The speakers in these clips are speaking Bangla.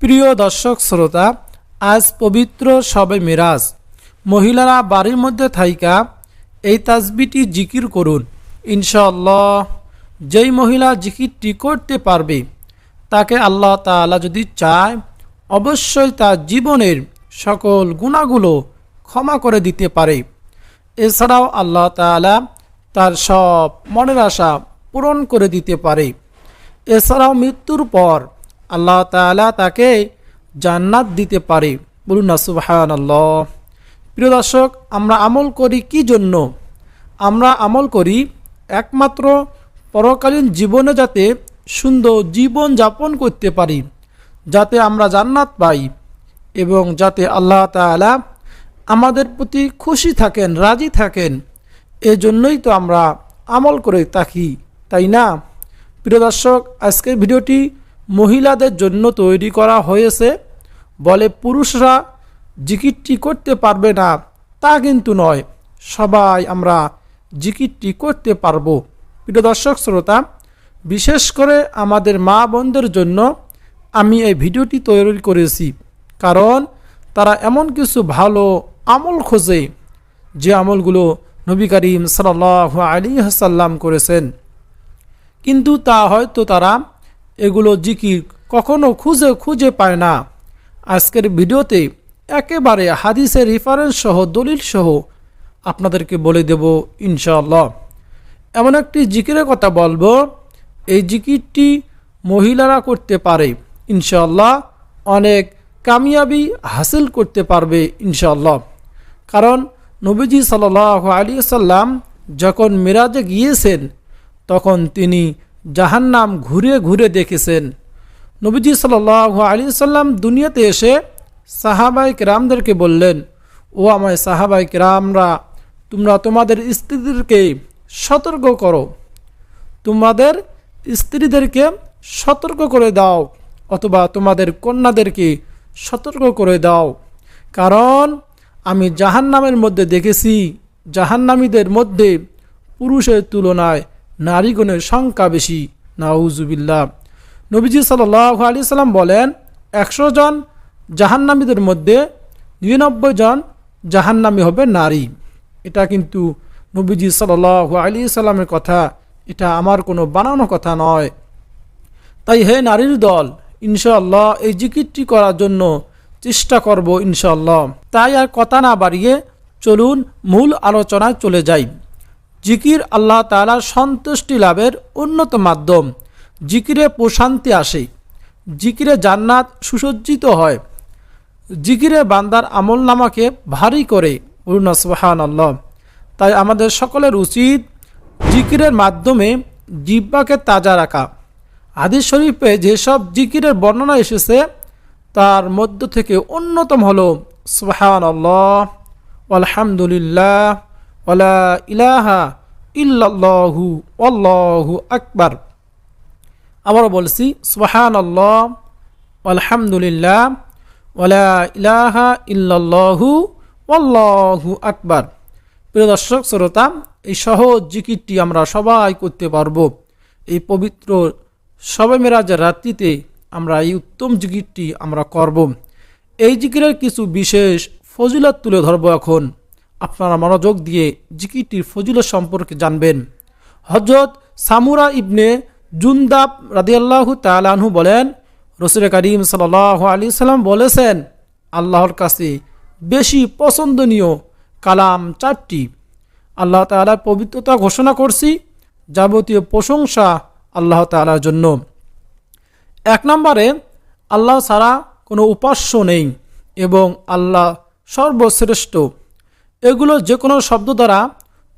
প্রিয় দর্শক শ্রোতা, আজ পবিত্র সবে মিরাজ। মহিলারা বাড়ির মধ্যে থাইকা এই তাসবিটি জিকির করুন। ইনশাআল্লাহ, যেই মহিলা জিকিরটি করতে পারবে, তাকে আল্লাহ তাআলা যদি চায়, অবশ্যই তার জীবনের সকল গুণাগুলো ক্ষমা করে দিতে পারে। এছাড়াও আল্লাহ তাআলা তার সব মনের আশা পূরণ করে দিতে পারে। এছাড়াও মৃত্যুর পর আল্লাহ তাআলা তাকে জান্নাত দিতে পারে। বলুন না সুবাহান আল্লাহ প্রিয় দর্শক, আমরা আমল করি কি জন্য? আমরা আমল করি একমাত্র পরকালীন জীবনে যাতে সুন্দর জীবন যাপন করতে পারি, যাতে আমরা জান্নাত পাই এবং যাতে আল্লাহ তাআলা আমাদের প্রতি খুশি থাকেন, রাজি থাকেন। এজন্যই তো আমরা আমল করে থাকি, তাই না? প্রিয় দর্শক, আজকের ভিডিওটি মহিলাদের জন্য তৈরি করা হয়েছে। বলে পুরুষরা জিকিরটি করতে পারবে না, তা কিন্তু নয়। সবাই আমরা জিকিরটি করতে পারব। প্রিয় দর্শক, শ্রোতা, বিশেষ করে আমাদের মা বোনদের জন্য আমি এই ভিডিওটি তৈরি করেছি। কারণ তারা এমন কিছু ভালো আমল খোঁজে, যে আমলগুলো নবী করিম সাল আলী হাসাল্লাম করেছেন। কিন্তু তা হয়তো তারা এগুলো জিকির কখনো খুঁজে খুঁজে পায় না। আজকের ভিডিওতে একেবারে হাদিসের রেফারেন্স সহ, দলিল সহ আপনাদেরকে বলে দেব ইনশাআল্লাহ। এমন একটি জিকিরের কথা বলব, এই জিকিরটি মহিলারা করতে পারে, ইনশাআল্লাহ অনেক কামিয়াবি হাসিল করতে পারবে ইনশাআল্লাহ। কারণ নবীজি সাল আলী সাল্লাম যখন মিরাজে গিয়েছেন, তখন তিনি জাহান্নাম ঘুরে ঘুরে দেখেছেন। নবীজি সাল আলী সাল্লাম দুনিয়াতে এসে সাহাবাই রামদেরকে বললেন, ও আমায় সাহাবাই রামরা তোমরা তোমাদের স্ত্রীদেরকে সতর্ক করো। তোমাদের স্ত্রীদেরকে সতর্ক করে দাও, অথবা তোমাদের কন্যাদেরকে সতর্ক করে দাও। কারণ আমি জাহান্নামের মধ্যে দেখেছি, জাহান্নামীদের মধ্যে পুরুষের তুলনায় নারীগণের সংখ্যা বেশি। নাউজুবিল্লা নবীজি সাল আলী সাল্লাম বলেন, একশো জন জাহান্নামীদের মধ্যে নিরানব্বই জন জাহান্নামী হবে নারী। এটা কিন্তু নবীজি সাল আলী সাল্লামের কথা, এটা আমার কোনো বানানো কথা নয়। তাই হে নারীর দল, ইনশাআল্লাহ এই জিকিরটি করার জন্য চেষ্টা করব ইনশাআল্লাহ। তাই আর কথা না বাড়িয়ে চলুন মূল আলোচনায় চলে যাই। জিকির আল্লাহ তালার সন্তুষ্টি লাভের উন্নত মাধ্যম। জিকিরে প্রশান্তি আসে। জিকিরে জান্নাত সুসজ্জিত হয়। জিকিরে বান্দার আমল নামাকে ভারী করে বলুন সুবাহান আল্লাহ তাই আমাদের সকলের উচিত জিকিরের মাধ্যমে জিব্বাকে তাজা রাখা। হাদিস শরীফে যেসব জিকিরের বর্ণনা এসেছে, তার মধ্য থেকে অন্যতম হল সুবাহান আল্লাহ আলহামদুলিল্লাহ ওলা ইলাহা আকবার। আবারও বলছি সোহান আল্লাহ আলহামদুলিল্লাহ ওলা ইলাহা ইল্লাল্লাহু আল্লাহু আকবার। প্রিয় দর্শক, শ্রোতা, এই সহজ জিকিরটি আমরা সবাই করতে পারব। এই পবিত্র সবে মেরাজের রাত্রিতে আমরা এই উত্তম জিকিরটি আমরা করব। এই জিকিরের কিছু বিশেষ ফজিলত তুলে ধরবো এখন। আপনারা মনোযোগ দিয়ে জিকিরটির ফজিলত সম্পর্কে জানবেন। হজরত সামুরা ইবনে জুন্দাব রাদিয়াল্লাহু তালাহু বলেন, রসুল করিম সাল আলী সাল্লাম বলেছেন, আল্লাহর কাছে বেশি পছন্দনীয় কালাম চারটি। আল্লাহ তালার পবিত্রতা ঘোষণা করছি, যাবতীয় প্রশংসা আল্লাহ তালার জন্য। এক নম্বরে, আল্লাহ ছাড়া কোনো উপাস্য নেই এবং আল্লাহ সর্বশ্রেষ্ঠ। এগুলো যে কোনো শব্দ দ্বারা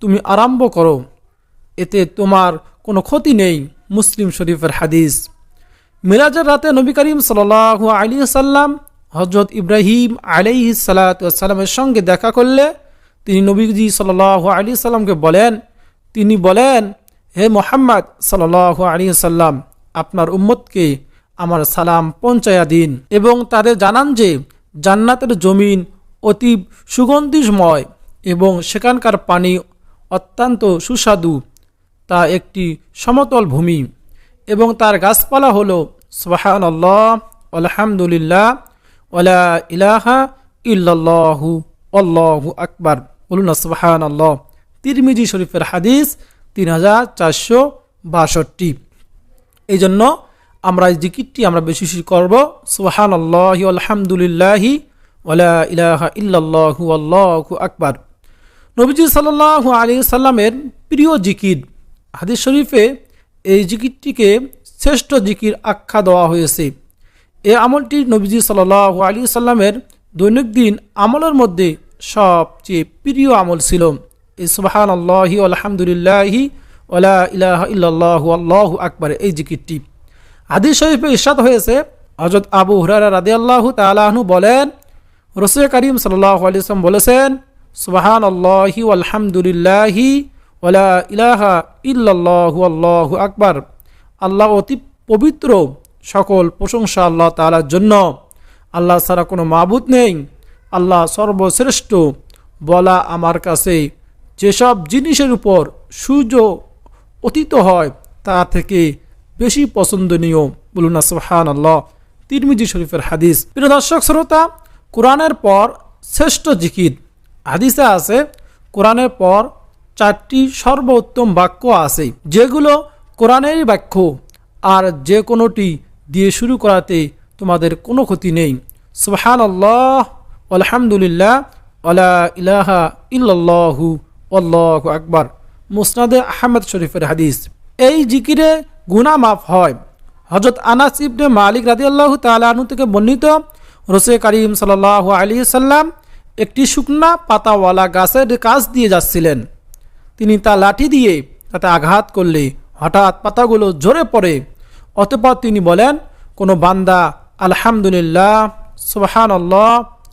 তুমি আরম্ভ করো। এতে তোমার কোনো ক্ষতি নেই, মুসলিম শরীফের হাদিস। মিরাজের রাতে নবী করিম সাল আলী সাল্লাম হজরত ইব্রাহিম আলাইহি সালাতামের সঙ্গে দেখা করলে তিনি নবীজি সাল আলী সাল্লামকে বলেন, তিনি বলেন, হে মোহাম্মদ সাল আলী সাল্লাম, আপনার উম্মতকে আমার সালাম পৌঁছায়া দিন এবং তাদের জানান যে জান্নাতের জমিন অতি সুগন্ধিময় এবং সেখানকার পানি অত্যন্ত সুস্বাদু। তা একটি সমতল ভূমি এবং তার গাছপালা হল সোহান আল্লাহ আলহামদুলিল্লাহ ওলা ইলাহা ইল্লাল্লাহু, আল্লাহু আকবার। বলুন সুবাহান আল্লাহ তিরমিজি শরীফের হাদিস তিন হাজার চারশো বাষট্টি। এই জন্য আমরা এই জিকিরটি আমরা বেশি করব সুবাহান আল্লাহ আলহামদুলিল্লাহি ওলা ইলাহা আকবার। নবীজি সাল্লাহ আলী সাল্লামের প্রিয় জিকির হাদিস শরীফে এই জিকিরটিকে শ্রেষ্ঠ জিকির আখ্যা দেওয়া হয়েছে। এ আমলটি নবীজি সাল্লাহ আলী সাল্লামের দৈনন্দিন আমলের মধ্যে সবচেয়ে প্রিয় আমল ছিল। এই সুবাহান আল্লাহি আলহামদুলিল্লাহি ওলা ইলাহ ইল্লাল্লাহু আল্লাহু আকবার এই জিকিরটি। হাদিস শরীফে ইরশাদ হয়েছে হজরত আবু হুরারা রাদি আল্লাহ তালাহনু বলেন রসুল করিম সাল্লাহ বলেছেন সুবাহান আল্লাহি আলহামদুলিল্লাহি ওলা ইলাহা ইল্লাল্লাহু আল্লাহু আকবার। আল্লাহ অতি পবিত্র সকল প্রশংসা আল্লাহ তালার জন্য। আল্লাহ ছাড়া কোনো মাবুদ নেই। আল্লাহ সর্বশ্রেষ্ঠ। বলা আমার কাছে যেসব জিনিসের উপর সূর্য অতীত হয়, তা থেকে বেশি পছন্দনীয়। বলুন সুহান আল্লাহ তিরমিজি শরীফের হাদিস। প্রিয় দর্শক, শ্রোতা কোরআনের পর শ্রেষ্ঠ জিকির। হাদিসে আছে, কোরআনের পর চারটি সর্বোত্তম বাক্য আছে, যেগুলো কোরআনেরই বাক্য, আর যে কোনোটি দিয়ে শুরু করাতে তোমাদের কোনো ক্ষতি নেই। সুবহান আল্লাহ আলহামদুলিল্লাহ, আলা ইলাহা ইল্লাল্লাহু, আল্লাহু আকবার। মুসনাদে আহমদ শরীফের হাদিস। এই জিকিরে গুনা মাফ হয়। হজরত আনাস ইবনে মালিক রাজি আল্লাহ তালু থেকে বর্ণিত রসে করিম সাল আলী সাল্লাম একটি শুকনা পাতাওয়ালা গাছের কাছ দিয়ে যাচ্ছিলেন। তিনি তা লাঠি দিয়ে তাতে আঘাত করলে হঠাৎ পাতাগুলো ঝরে পড়ে। অতপর তিনি বলেন, কোনো বান্দা আলহামদুলিল্লাহ সুবাহান আল্লাহ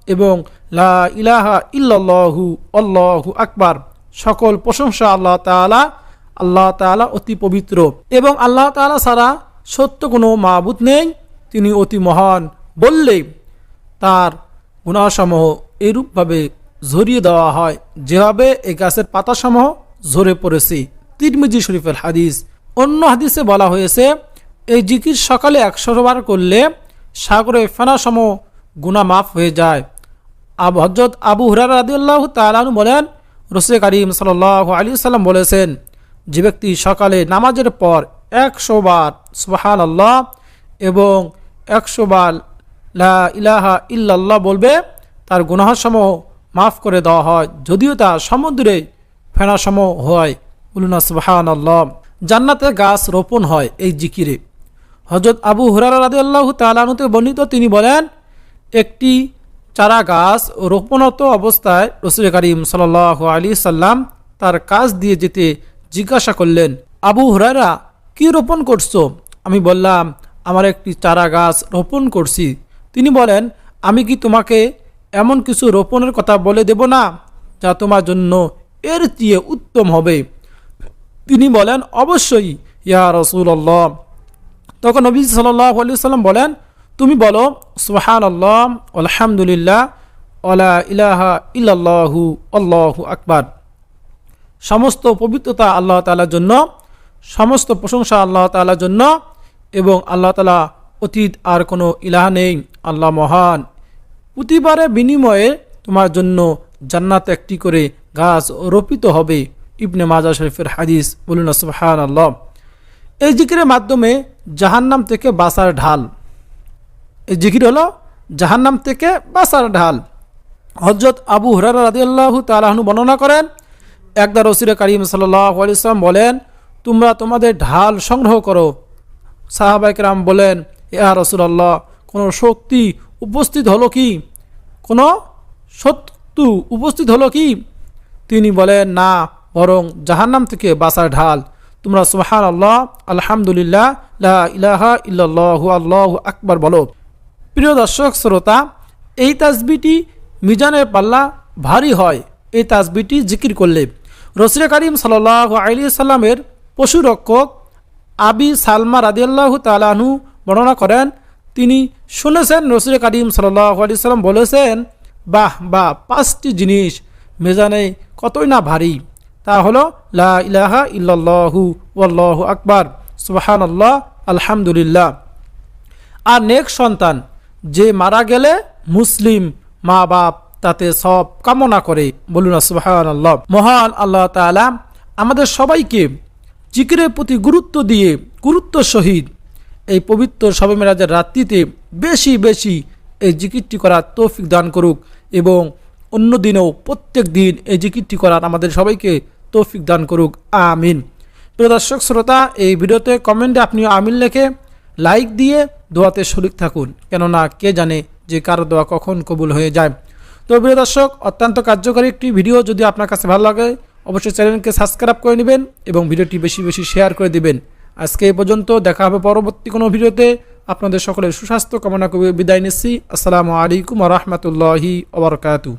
এবং লা ইলাহা ইল্লাল্লাহু, আল্লাহু আকবার, সকল প্রশংসা আল্লাহ তালা আল্লাহ তালা অতি পবিত্র এবং আল্লাহ তালা ছাড়া সত্য কোনো মাবুত নেই। তিনি অতি মহান বললে তার গুণাসমূহ এরূপভাবে ঝরিয়ে দেওয়া হয়, যেভাবে এই গাছের পাতাসমূহ ঝরে পড়েছে। তিরমিজি শরীফের হাদিস, অন্য হাদিসে বলা হয়েছে, এই জিকির সকালে একশো বার করলে সাগরে ফেনাসম গুণা মাফ হয়ে যায়। আব হজরত আবু হুরার রাদিউল্লাহ তালানু বলেন রসে করিম সাল আলী সাল্লাম বলেছেন, যে ব্যক্তি সকালে নামাজের পর একশো বার আল্লাহ এবং একশো বার লা ইলাহা ইল্লাল্লাহ বলবে, তার গুনাহসমূহ মাফ করে দেওয়া হয়। যদিও তা সমুদ্রে ফেনাসম হয়। বলুন সুবাহান আল্লাহ জান্নাতে গাছ রোপণ হয় এই জিকিরে। হজরত আবু হুরার রাদি আল্লাহ তালানুতে বর্ণিত, তিনি বলেন, একটি চারা গাছ রোপণত অবস্থায় রসুল করিম সাল আলী সাল্লাম তার কাজ দিয়ে যেতে জিজ্ঞাসা করলেন, আবু হুরারা কি রোপণ করছ? আমি বললাম, আমার একটি চারা গাছ রোপণ করছি। তিনি বলেন, আমি কি তোমাকে এমন কিছু রোপণের কথা বলে দেব না, যা তোমার জন্য এর চেয়ে উত্তম হবে? তিনি বলেন, অবশ্যই, ইয়া রসুল্লাহ তখন নবী সাল্লাহ আলি সাল্লাম বলেন, তুমি বলো সুহান আল্লাহ আলহামদুলিল্লাহ আলা ইলাহা ইল্লাল্লাহু, আল্লাহু আকবার। সমস্ত পবিত্রতা আল্লাহ তালার জন্য, সমস্ত প্রশংসা আল্লাহ তালার জন্য এবং আল্লাহ তালা অতীত আর কোনো ইলাহ নেই, আল্লাহ মহান। প্রতিবারে বিনিময়ে তোমার জন্য জান্নাত একটি করে গাছ রোপিত হবে, ইবনে মাজা শরীফের হাদিস বলুন সুবহান আল্লাহ এই জিকিরের মাধ্যমে জাহান্নাম থেকে বাসার ঢাল। এই জিকির হলো জাহান্নাম থেকে বাসার ঢাল। হজরত আবু হরার রাজি আল্লাহ তালাহনু বর্ণনা করেন, একদা রসির করিম সাল্লাম বলেন, তোমরা তোমাদের ঢাল সংগ্রহ করো। সাহাবাইকরাম বলেন ইয়া রসুল্লাহ কোনো শক্তি উপস্থিত হলো কি? কোনো শত্রু উপস্থিত হলো কি? তিনি বলেন, না, বরং জাহান্নাম থেকে বাসার ঢাল। তোমরা সুহান আল্লাহ আলহামদুলিল্লাহ ইলাহা ইল্লাল্লাহু, আল্লাহু আকবার বলো। প্রিয় দর্শক, শ্রোতা, এই তাজবিটি মিজানের পাল্লা ভারী হয়। এই তাজবিটি জিকির করলে রসুল করিম সাল্লাহ আলী সাল্লামের পশুরক্ষক আবি সালমা রাদিয়াল্লাহু তালাহু বর্ণনা করেন, তিনি শুনেছেন রসুল করিম সাল্লাহ আলি সাল্লাম বলেছেন, বাহ বা পাঁচটি জিনিস মেজানে কতই না ভারী, তা হলো, লা ইলাহা ইল্লাল্লাহু ওয়াল্লাহু আকবার সুবাহান আল্লাহ আলহামদুলিল্লাহ। আর নেক সন্তান, যে মারা গেলে মুসলিম মা বাপ তাতে সব কামনা করে, বলুন সুবাহান আল্লাহ মহান আল্লাহ তাআলা আমাদের সবাইকে জিকিরের প্রতি গুরুত্ব দিয়ে, গুরুত্ব সহিত এই পবিত্র সবে মেরাজের রাত্রিতে বেশি বেশি এই জিকিরটি করার তৌফিক দান করুক এবং অন্য দিনেও প্রত্যেক দিন এই জিকিরটি করার আমাদের সবাইকে তৌফিক দান করুক। আমিন। প্রিয় দর্শক, শ্রোতা, এই ভিডিওতে কমেন্টে আপনি আমিন লেখে, লাইক দিয়ে দোয়াতে শরিক থাকুন, কেননা কে জানে যে কারও দোয়া কখন কবুল হয়ে যায়। তো প্রিয় দর্শক, অত্যন্ত কার্যকরী একটি ভিডিও যদি আপনার কাছে ভালো লাগে, অবশ্যই চ্যানেলকে সাবস্ক্রাইব করে নেবেন এবং ভিডিওটি বেশি বেশি শেয়ার করে দিবেন। আজকে এই পর্যন্ত দেখা হবে পরবর্তী কোনো ভিডিওতে। আপনাদের সকলের সুস্বাস্থ্য কামনা করে বিদায় নিচ্ছি। আসসালামু আলাইকুম রহমতুল্লাহি ওবরকাতু